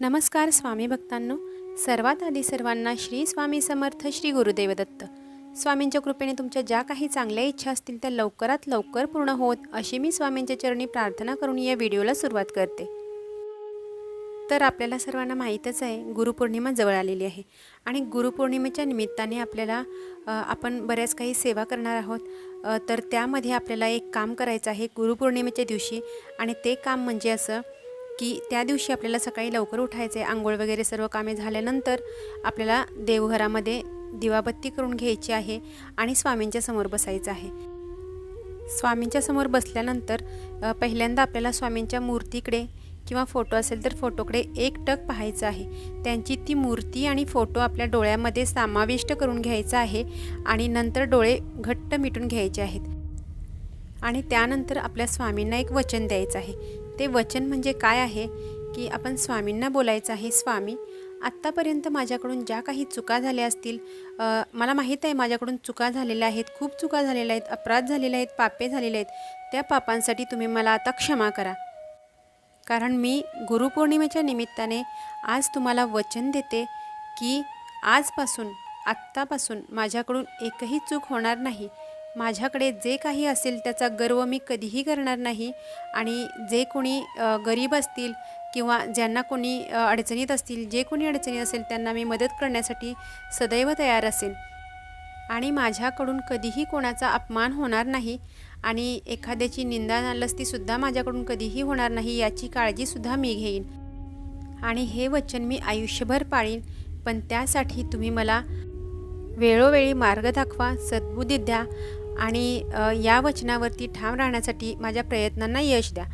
नमस्कार स्वामी भक्तांनो. सर्वात आधी सर्वांना श्री स्वामी समर्थ श्री गुरुदेवदत्त. स्वामींच्या कृपेने तुमच्या ज्या काही चांगल्या इच्छा असतील त्या लवकरात लवकर पूर्ण होत अशी मी स्वामींच्या चरणी प्रार्थना करून या व्हिडिओला सुरुवात करते. तर आपल्याला सर्वांना माहीतच आहे गुरुपौर्णिमा जवळ आलेली आहे आणि गुरुपौर्णिमेच्या निमित्ताने आपल्याला आपण बऱ्याच काही सेवा करणार आहोत. तर त्यामध्ये आपल्याला एक काम करायचं आहे गुरुपौर्णिमेच्या दिवशी आणि ते काम म्हणजे असं की त्या दिवशी आपल्याला सकाळी लवकर उठायचं आहे आंघोळ वगैरे सर्व कामे झाल्यानंतर आपल्याला देवघरामध्ये दिवाबत्ती करून घ्यायची आहे आणि स्वामींच्या समोर बसायचं आहे. स्वामींच्या समोर बसल्यानंतर पहिल्यांदा आपल्याला स्वामींच्या मूर्तीकडे किंवा फोटो असेल तर फोटोकडे एक टक पाहायचं आहे. त्यांची ती मूर्ती आणि फोटो आपल्या डोळ्यामध्ये समाविष्ट करून घ्यायचा आहे आणि नंतर डोळे घट्ट मिटून घ्यायचे आहेत. आणि त्यानंतर आपल्या स्वामींना एक वचन द्यायचं आहे. ते वचन म्हणजे काय आहे? की आपण स्वामींना बोलायचं आहे स्वामी आत्तापर्यंत माझ्याकडून ज्या काही चुका झाल्या असतील मला माहीत आहे माझ्याकडून चुका झालेल्या आहेत खूप चुका झालेल्या आहेत अपराध झालेले आहेत पापे झालेले आहेत. त्या पापांसाठी तुम्ही मला आता क्षमा करा. कारण मी गुरुपौर्णिमेच्या निमित्ताने आज तुम्हाला वचन देते की आजपासून आत्तापासून माझ्याकडून एकही चूक होणार नाही. माझ्याकडे जे काही असेल त्याचा गर्व मी कधीही करणार नाही. आणि जे कोणी गरीब असतील किंवा ज्यांना कोणी अडचणीत असतील जे कोणी अडचणीत असेल त्यांना मी मदत करण्यासाठी सदैव तयार असेल आणि माझ्याकडून कधीही कोणाचा अपमान होणार नाही आणि एखाद्याची निंदा नालस्तीसुद्धा माझ्याकडून कधीही होणार नाही याची काळजीसुद्धा मी घेईन. आणि हे वचन मी आयुष्यभर पाळीन. पण त्यासाठी तुम्ही मला वेळोवेळी मार्ग दाखवा सद्बुद्धी द्या. आणि या वचनावरती ठाम राहण्यासाठी माझ्या प्रयत्नांना यश द्या.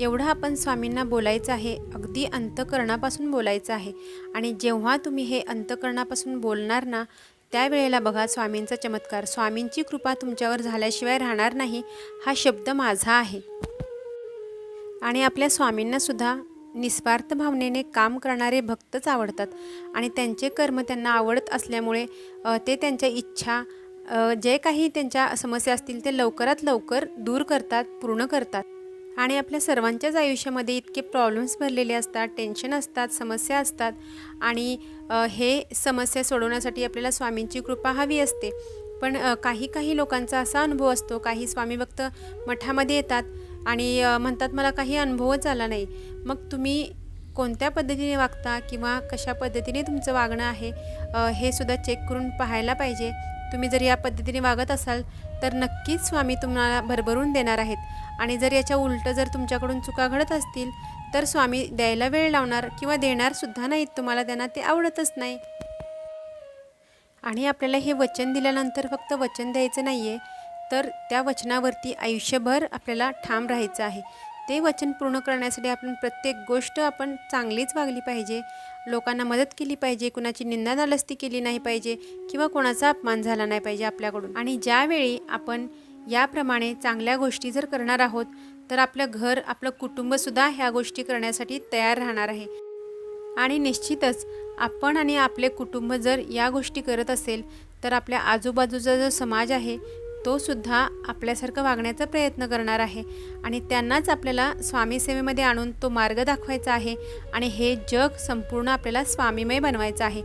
एवढं आपण स्वामींना बोलायचं आहे अगदी अंतकरणापासून बोलायचं आहे. आणि जेव्हा तुम्ही हे अंतकरणापासून बोलणार ना त्यावेळेला बघा स्वामींचा चमत्कार. स्वामींची कृपा तुमच्यावर झाल्याशिवाय राहणार नाही हा शब्द माझा आहे. आणि आपल्या स्वामींनासुद्धा निस्वार्थ भावनेने काम करणारे भक्तच आवडतात. आणि त्यांचे कर्म त्यांना आवडत असल्यामुळे ते त्यांच्या इच्छा जे काही त्यांच्या समस्या असतील ते लवकरात लवकर दूर करतात पूर्ण करतात. आणि आपल्या सर्वांच्याच आयुष्यामध्ये इतके प्रॉब्लेम्स भरलेले असतात टेन्शन असतात समस्या असतात आणि हे समस्या सोडवण्यासाठी आपल्याला स्वामींची कृपा हवी असते. पण काही काही लोकांचा असा अनुभव असतो काही स्वामी भक्त मठामध्ये येतात आणि म्हणतात मला काही अनुभवच आला नाही. मग तुम्ही कोणत्या पद्धतीने वागता किंवा कशा पद्धतीने तुमचं वागणं आहे हे सुद्धा चेक करून पाहायला पाहिजे. तुम्ही जर या पद्धतीने वागत असाल तर नक्कीच स्वामी तुम्हाला भरभरून देणार आहेत. आणि जर याच्या उलटं जर तुमच्याकडून चुका घडत असतील तर स्वामी द्यायला वेळ लावणार किंवा देणारसुद्धा नाहीत तुम्हाला त्यांना ते आवडतच नाही. आणि आपल्याला हे वचन दिल्यानंतर फक्त वचन द्यायचं नाही आहे तर त्या वचनावरती आयुष्यभर आपल्याला ठाम राहायचं आहे. ते वचन पूर्ण करण्यासाठी आपण प्रत्येक गोष्ट आपण चांगलीच वागली पाहिजे. लोकांना मदत केली पाहिजे. कुणाची निंदा नालस्ती केली नाही पाहिजे किंवा कोणाचा अपमान झाला नाही पाहिजे आपल्याकडून. आणि ज्यावेळी आपण याप्रमाणे चांगल्या गोष्टी जर करणार आहोत तर आपलं घर आपलं कुटुंबसुद्धा ह्या गोष्टी करण्यासाठी तयार राहणार आहे. आणि निश्चितच आपण आणि आपले कुटुंब जर या गोष्टी करत असेल तर आपल्या आजूबाजूचा जो समाज आहे तो सुद्धा आपल्यासारखं वागण्याचा प्रयत्न करणार आहे. आणि त्यांनाच आपल्याला स्वामी सेवेमध्ये आणून तो मार्ग दाखवायचा आहे आणि हे जग संपूर्ण आपल्याला स्वामीमय बनवायचं आहे.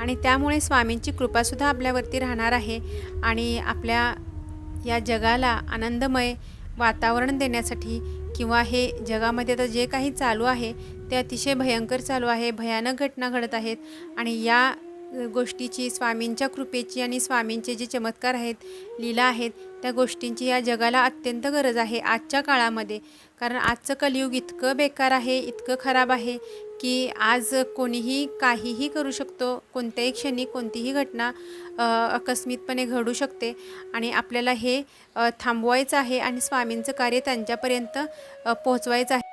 आणि त्यामुळे स्वामींची कृपासुद्धा आपल्यावरती राहणार आहे आणि आपल्या या जगाला आनंदमय वातावरण देण्यासाठी किंवा हे जगामध्ये आता जे काही चालू आहे ते अतिशय भयंकर चालू आहे भयानक घटना घडत आहेत. आणि या गोष्टीची स्वामींच्या कृपेची आणि स्वामींचे जे चमत्कार आहेत लीला आहेत त्या गोष्टींची या जगाला अत्यंत गरज आहे आजच्या काळामध्ये. कारण आजचं कलियुग इतकं बेकार आहे इतकं खराब आहे की आज कोणीही काहीही करू शकतो कोणत्याही क्षणी कोणतीही घटना अकस्मितपणे घडू शकते. आणि आपल्याला हे थांबवायचं आहे आणि स्वामींचं कार्य त्यांच्यापर्यंत पोहोचवायचं आहे.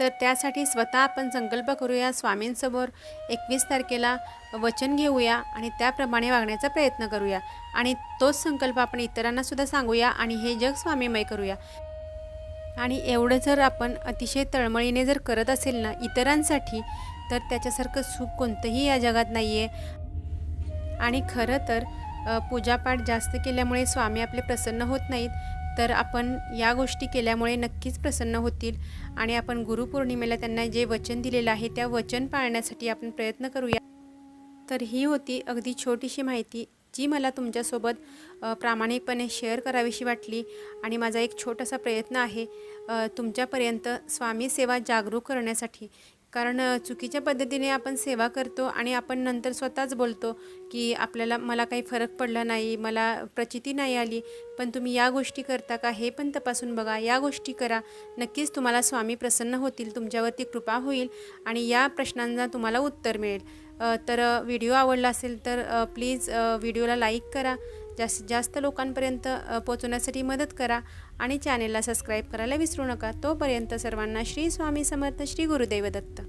तर त्यासाठी स्वतः आपण संकल्प करूया स्वामींसमोर. एकवीस तारखेला वचन घेऊया आणि त्याप्रमाणे वागण्याचा प्रयत्न करूया. आणि तोच संकल्प आपण इतरांनासुद्धा सांगूया आणि हे जग स्वामीमय करूया. आणि एवढं जर आपण अतिशय तळमळीने जर करत असेल ना इतरांसाठी तर त्याच्यासारखं सुख कोणतंही या जगात नाही आहे आणि खरं तर पूजापाठ जास्त केल्यामुळे स्वामी आपले प्रसन्न होत नाहीत. तर आपण या गोष्टी केल्यामुळे नक्कीच प्रसन्न होतील आणि आपण गुरुपौर्णिमेला त्यांना जे वचन दिलेलं आहे त्या वचन पाळण्यासाठी आपण प्रयत्न करूया. तर ही होती अगदी छोटीशी माहिती जी मला तुमच्यासोबत प्रामाणिकपणे शेअर करावीशी वाटली आणि माझा एक छोटासा प्रयत्न आहे तुमच्यापर्यंत स्वामी सेवा जागरूक करण्यासाठी कारण चुकीच्या पद्धतीने आपण सेवा करतो आणि आपण नंतर स्वतःच बोलतो की आपल्याला मला काही फरक पडला नाही मला प्रचिती नाही आली पण तुम्ही या गोष्टी करता का हे पण तपासून बघा या गोष्टी करा. नक्कीच तुम्हाला स्वामी प्रसन्न होतील तुमच्यावरती कृपा होईल आणि या प्रश्नांना तुम्हाला उत्तर मिळेल. तर व्हिडिओ आवडला असेल तर प्लीज व्हिडिओला लाईक करा. जास्तीत जास्त लोकांपर्यंत पोचवण्यासाठी मदत करा आणि चॅनेलला सबस्क्राईब करायला विसरू नका. तोपर्यंत सर्वांना श्री स्वामी समर्थ श्री गुरुदेव दत्त.